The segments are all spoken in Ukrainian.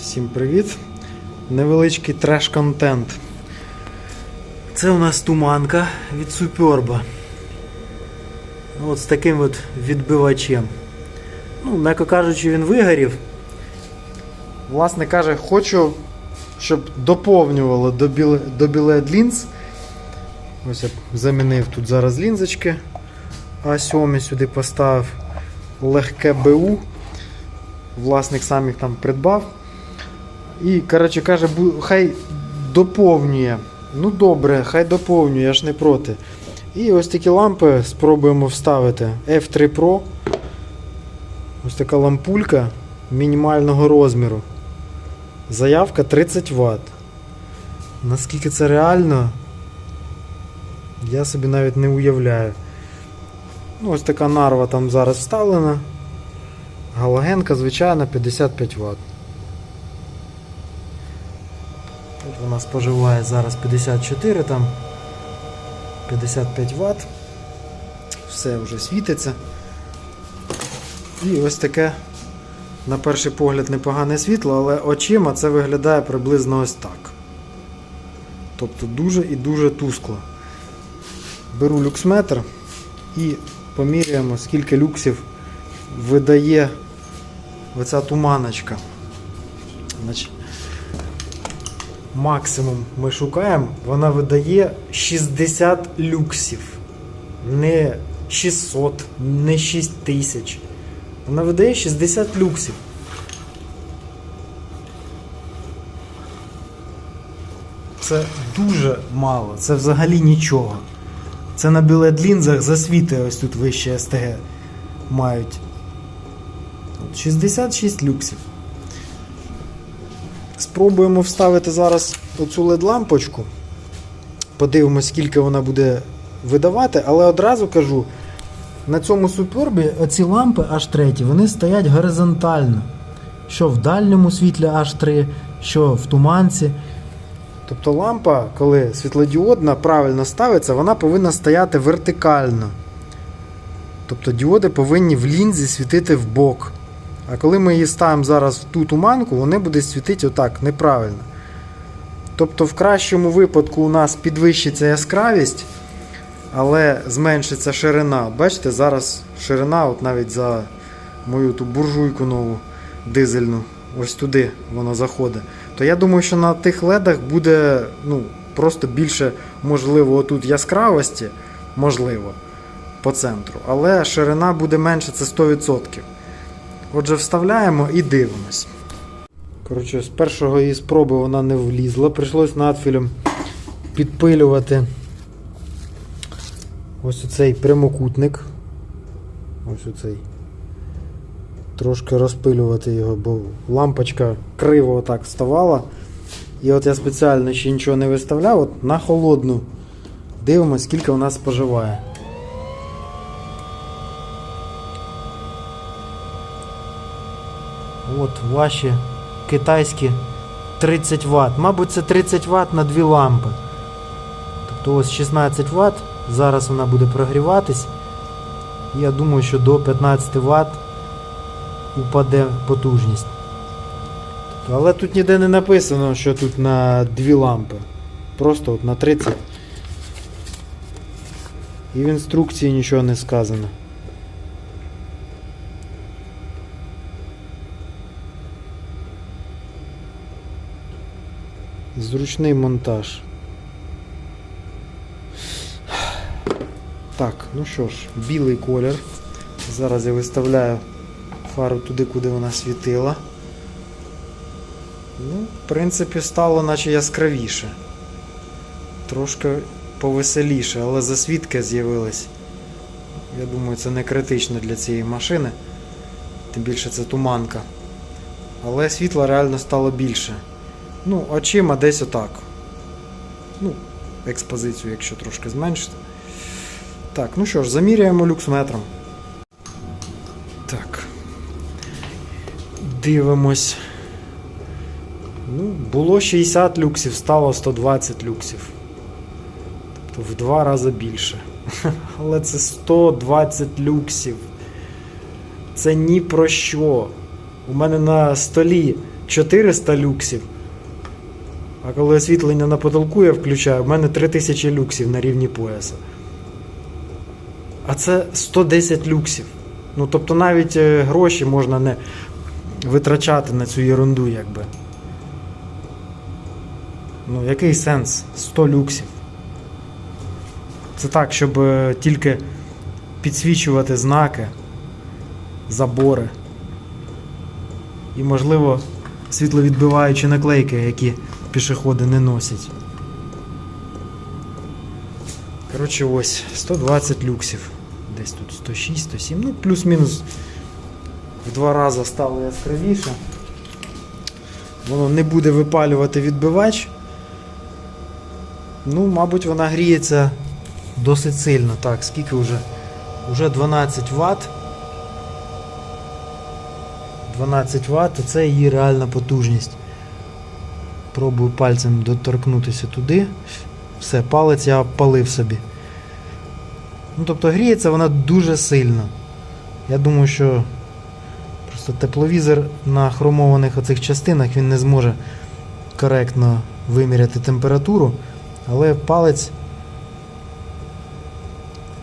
Всім привіт! Невеличкий треш-контент. Це у нас туманка від Суперба. От з таким от відбивачем. Ну, м'яко кажучи, він вигорів. Власне каже, хочу, щоб доповнювало до, біле, до білет лінз. Ось я замінив тут зараз лінзочки. А7 сюди поставив легке БУ. Власник сам їх там придбав. І, коротше, каже, хай доповнює. Ну добре, хай доповнює, я ж не проти. І ось такі лампи спробуємо вставити. F3 Pro. Ось така лампулька мінімального розміру. Заявка 30 Вт. Наскільки це реально, я собі навіть не уявляю. Ну, ось така нарва там зараз вставлена. Галогенка, звичайна, 55 Вт. Тут вона споживає зараз 54, там 55 Вт. Все вже світиться. І ось таке, на перший погляд, непогане світло, але очима це виглядає приблизно ось так. Тобто дуже і дуже тускло. Беру люксметр і поміряємо, скільки люксів видає оця туманочка. Значить, максимум ми шукаємо, вона видає 60 люксів. Не 600, не 6000. Вона видає 60 люксів. Це дуже мало, це взагалі нічого. Це на білет-лінзах засвіти ось тут вище СТГ мають. 66 люксів. Спробуємо вставити зараз оцю LED-лампочку. Подивимось, скільки вона буде видавати, але одразу кажу, на цьому супербі оці лампи H3 вони стоять горизонтально. Що в дальньому світлі H3, що в туманці. Тобто лампа, коли світлодіодна правильно ставиться, вона повинна стояти вертикально. Тобто діоди повинні в лінзі світити в бок. А коли ми її ставимо зараз в ту туманку, вони будуть світити отак неправильно. Тобто, в кращому випадку у нас підвищиться яскравість, але зменшиться ширина. Бачите, зараз ширина, от навіть за мою ту буржуйку нову дизельну, ось туди воно заходить. То я думаю, що на тих ледах буде ну, просто більше, можливо, отут яскравості, можливо, по центру. Але ширина буде менше, це 100%. Отже, вставляємо і дивимось. Коротше, з першого її спроби вона не влізла. Прийшлось надфілем підпилювати ось оцей прямокутник. Ось оцей. Трошки розпилювати його, бо лампочка криво отак вставала. І от я спеціально ще нічого не виставляв, от на холодну. Дивимось, скільки вона споживає. От ваші китайські 30 Вт. Мабуть, це 30 Вт на дві лампи. Тобто ось 16 Вт. Зараз вона буде прогріватись. Я думаю, що до 15 Вт упаде потужність. Тобто, але тут ніде не написано, що тут на дві лампи. Просто от на 30. І в інструкції нічого не сказано. Зручний монтаж. Так, ну що ж, білий колір. Зараз я виставляю фару туди, куди вона світила. Ну, в принципі, стало наче яскравіше. Трошки повеселіше, але засвідки з'явились. Я думаю, це не критично для цієї машини. Тим більше це туманка. Але світла реально стало більше. Ну, очима десь отак. Ну, експозицію, якщо трошки зменшити. Так, ну що ж, заміряємо люксметром. Так. Дивимось. Ну, було 60 люксів, стало 120 люксів. Тобто в два рази більше. Але це 120 люксів. Це ні про що. У мене на столі 400 люксів. А коли освітлення на потолку я включаю, в мене 3000 люксів на рівні пояса. А це 110 люксів. Ну, тобто навіть е, гроші можна не витрачати на цю ерунду, якби. Ну, який сенс? 100 люксів. Це так, щоб е, тільки підсвічувати знаки, забори. І, можливо, світловідбиваючі наклейки, які пішоходи не носять. Коротше, ось 120 люксів. Десь тут 106, 107, ну плюс-мінус в два рази стало яскравіше. Воно не буде випалювати відбивач. Ну, мабуть, вона гріється досить сильно. Так, скільки вже? Уже 12 Вт. 12 Вт, це її реальна потужність. Пробую пальцем доторкнутися туди. Все, палець я палив собі. Ну, тобто гріється вона дуже сильно. Я думаю, що просто тепловізор на хромованих оцих частинах він не зможе коректно виміряти температуру, але палець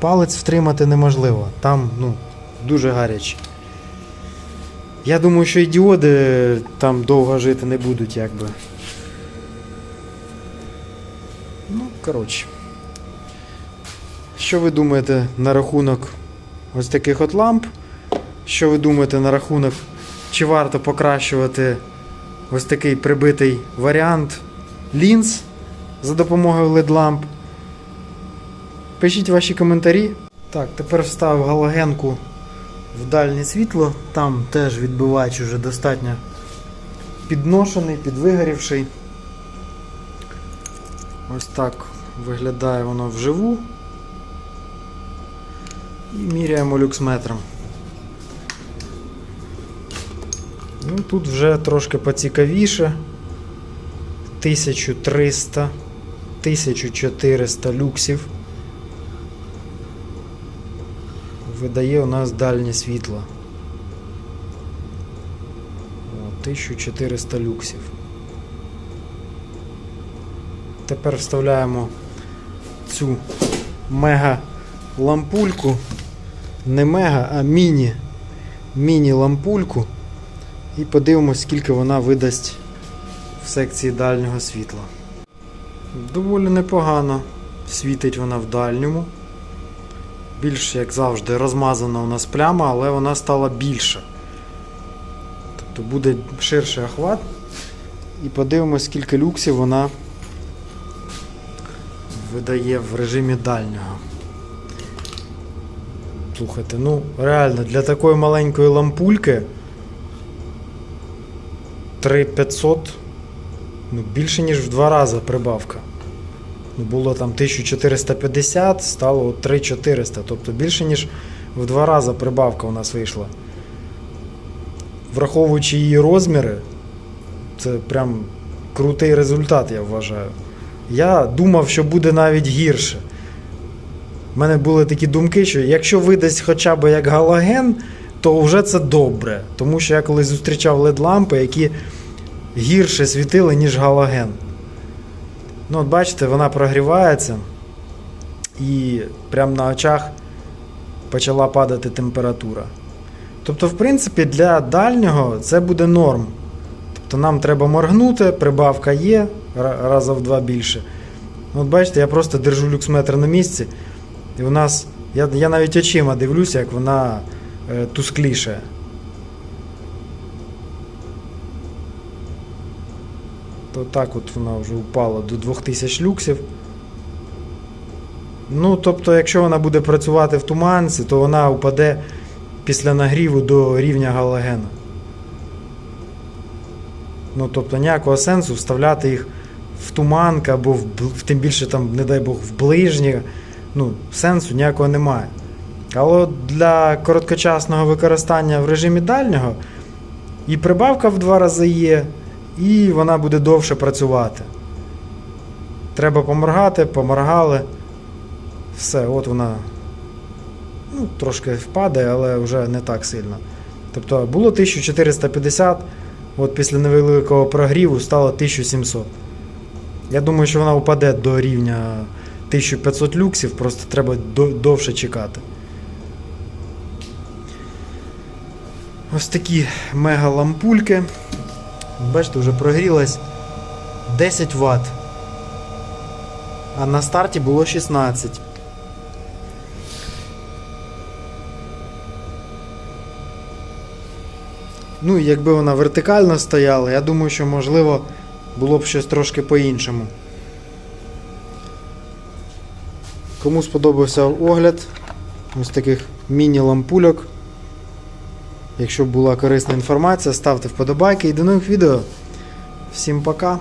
палець втримати неможливо. Там ну, дуже гаряче. Я думаю, що і діоди там довго жити не будуть, якби. Ну, коротше. Що ви думаєте на рахунок ось таких от ламп? Що ви думаєте на рахунок, чи варто покращувати ось такий прибитий варіант лінз за допомогою LED-ламп? Пишіть ваші коментарі. Так, тепер вставив галогенку в дальнє світло. Там теж відбивач уже достатньо підношений, підвигорівший. Ось так виглядає воно вживу. І міряємо люксметром. Ну, тут вже трошки поцікавіше. 1300, 1400 люксів. Видає у нас дальнє світло. 1400 люксів. Тепер вставляємо цю мега лампульку. Не мега, а міні. Міні-лампульку. І подивимось, скільки вона видасть в секції дальнього світла. Доволі непогано світить вона в дальньому. Більш, як завжди, розмазана у нас пляма, але вона стала більша. Тобто буде ширший охват. І подивимось, скільки люксів вона видає в режимі дальнього. Слухайте, ну реально, для такої маленької лампульки 3500, ну більше ніж в два рази прибавка. Ну, було там 1450, стало 3400, тобто більше ніж в два рази прибавка у нас вийшла. Враховуючи її розміри, це прям крутий результат, я вважаю. Я думав, що буде навіть гірше. У мене були такі думки, що якщо видасть хоча б як галоген, то вже це добре. Тому що я колись зустрічав LED-лампи, які гірше світили, ніж галоген. Ну, от бачите, вона прогрівається і прямо на очах почала падати температура. Тобто, в принципі, для дальнього це буде норм. Тобто нам треба моргнути, прибавка є раза в два більше. Ну, От бачите, я просто держу люксметр на місці, і у нас. Я, я навіть очима дивлюся, як вона е, тускліше. То так от вона вже упала до 2000 люксів. Ну, тобто, якщо вона буде працювати в туманці, то вона упаде після нагріву до рівня галогена. Ну, тобто ніякого сенсу вставляти їх в туманка або в, в тим більше там, не дай Бог, в ближні. Ну, сенсу ніякого немає. Але для короткочасного використання в режимі дальнього і прибавка в два рази є, і вона буде довше працювати. Треба поморгати, поморгали. Все, от вона ну, трошки впаде, але вже не так сильно. Тобто було 1450, от після невеликого прогріву стало 1700. Я думаю, що вона упаде до рівня 1500 люксів, просто треба довше чекати. Ось такі мега лампульки. Бачите, вже прогрілась 10 Вт. А на старті було 16. Ну, якби вона вертикально стояла, я думаю, що можливо було б щось трошки по-іншому. Кому сподобався огляд ось таких міні-лампульок. Якщо була корисна інформація, ставте вподобайки і до нових відео. Всім пока!